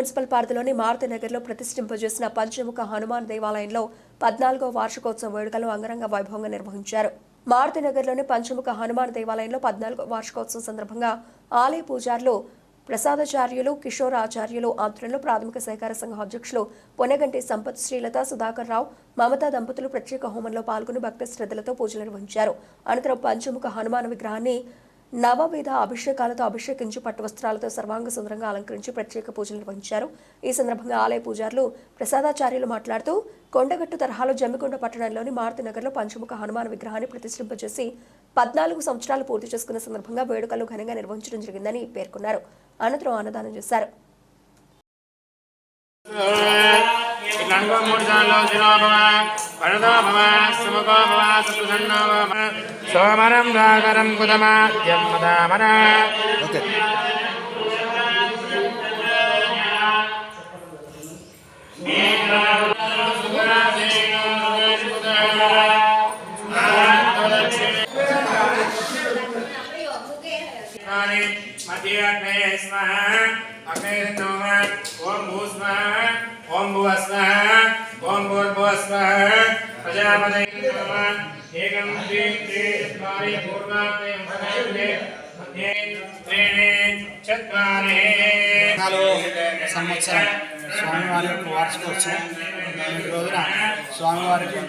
Municipal పరిధిలోని మారుతి నగర్లో ప్రతిష్ఠింపజేసిన పంచముఖ హనుమాన్ దేవాలయంలో పద్నాలుగో వార్షికోత్సవ వేడుకలు అంగరంగ వైభవంగా నిర్వహించారు. మారుతి నగర్లోని పంచముఖ హనుమాన్ దేవాలయంలో పద్నాలుగో వార్షికోత్సవం సందర్భంగా ఆలయ పూజారులు ప్రసాదాచార్యులు కిషోరాచార్యులు ఆధ్వర్యంలో ప్రాథమిక సహకార సంఘం అధ్యక్షులు పొనగంటి సంపత్ శ్రీలత సుధాకర్ రావు మమతా దంపతులు ప్రత్యేక హోమంలో పాల్గొని భక్తి శ్రద్ధలతో పూజలు నిర్వహించారు. అనంతరం పంచముఖ హనుమాన్ విగ్రహాన్ని నవవిధ అభిషేకాలతో అభిషేకించి పట్టు వస్త్రాలతో సర్వాంగ సుందరంగా అలంకరించి ప్రత్యేక పూజలు నిర్వహించారు. ఈ సందర్భంగా ఆలయ పూజారులు ప్రసాదాచార్యులు మాట్లాడుతూ కొండగట్టు తరహాలో జమ్మికొండ పట్టణంలోని మారుతి నగర్లో పంచముఖ హనుమాన్ విగ్రహాన్ని ప్రతిష్ఠింపజేసి పద్నాలుగు సంవత్సరాలు పూర్తి చేసుకున్న సందర్భంగా వేడుకలు ఘనంగా నిర్వహించడం జరిగిందని పేర్కొన్నారు. అనంతరం అన్నదానం చేశారు. ఇట్లా అనుకో మూడు సార్లు శిరో భవ వరదో భవ సుముఖో భవ సత్సన్నో భవ సోమరం దాగరం కుదమాద్యం మదామర మధ్య అగ్నే స్మః అగ్నే నమ ప్రజాపతయ నమ ఏకం ద్వి త్రి చత్వారి పూర్వాతే మధ్యే మధ్యే త్రీణి చత్వారి నాలుగో సంవత్సరం స్వామివారి యొక్క వార్షికోత్సవం నేటి రోజున స్వామివారికి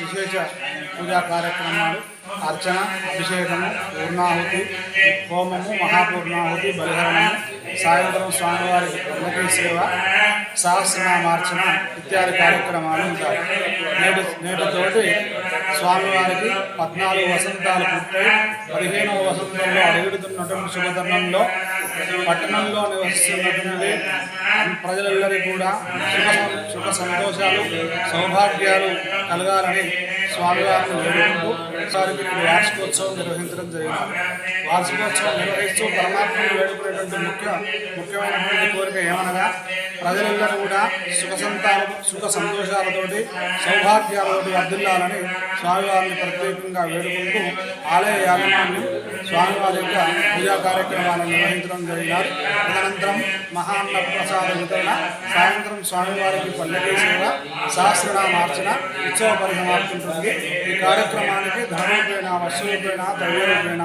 విశేష పూజా కార్యక్రమాలు అర్చన అభిషేకము పూర్ణాహుతి హోమము మహాపూర్ణాహుతి బలిహరణము సాయంత్రం స్వామివారి పల్లకి సేవ సహస్రనామార్చన ఇత్యాది కార్యక్రమాలు ఉంటాయి. నేటి నేటితోటి స్వామివారికి పద్నాలుగు వసంతాలు పూర్తయి పదిహేనవ వసంతంలో అడుగుతున్నటువంటి శుభతరుణంలో పట్టణంలో నివసిస్తున్నటువంటి ప్రజలందరికీ కూడా సుఖ సుఖ సంతోషాలు సౌభాగ్యాలు కలగాలని స్వామివారిని వేడుకుంటూ వారికి నేడు వార్షికోత్సవం నిర్వహించడం జరిగింది. వార్షికోత్సవం నిర్వహిస్తూ పరమాత్మను వేడుకునేటువంటి ముఖ్య ముఖ్యమైనటువంటి కోరిక ఏమనగా ప్రజలందరూ కూడా సుఖ సంతాన సుఖ సంతోషాలతోటి సౌభాగ్యాలతోటి వర్ధిల్లాలని స్వామివారిని ప్రత్యేకంగా వేడుకుంటూ ఆలయ యాజమాన్యం స్వామివారి యొక్క పూజా కార్యక్రమాలను నిర్వహించడం జరిగినారు. తదనంతరం మహాన్న ప్రసాద వితరణ సాయంత్రం స్వామివారికి పల్లెకి సేవ సహస్రనామార్చన ఉత్సవ పరిసమాప్తి ఈ కార్యక్రమానికి ధనరూపేణ వస్తురూపేణ ద్రవ్యరూపేణ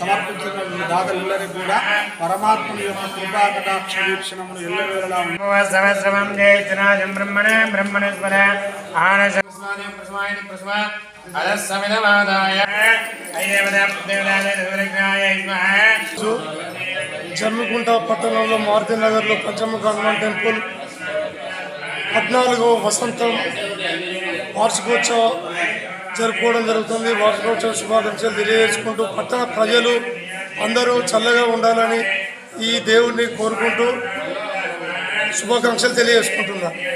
సమర్పించిన దాతలందరికీ కూడా పరమాత్మ యొక్క కృపా కటాక్ష వీక్షణములు ఎల్లవేళలా ఉంటుంది సహస్రమం జ్యేష్ఠరాజం బ్రహ్మణే బ్రహ్మణేశ్వర. ఆనశస్వాదం ప్రసవాయని ప్రసవ అదస్సమిదమాదాయ ఐదేవద దేవదాయ దేవరజ్ఞాయ స్మః జమ్మికుంట పట్టణంలో మారుతి నగర్లో పంచముఖ హనుమాన్ టెంపుల్. పద్నాలుగో వసంతం. వార్షికోత్సవ జరుపుకోవడం జరుగుతుంది. వార్షికోత్సవ శుభాకాంక్షలు తెలియజేసుకుంటూ పట్టణ ప్రజలు అందరూ చల్లగా ఉండాలని ఈ దేవుడిని కోరుకుంటూ శుభాకాంక్షలు తెలియజేసుకుంటున్నా.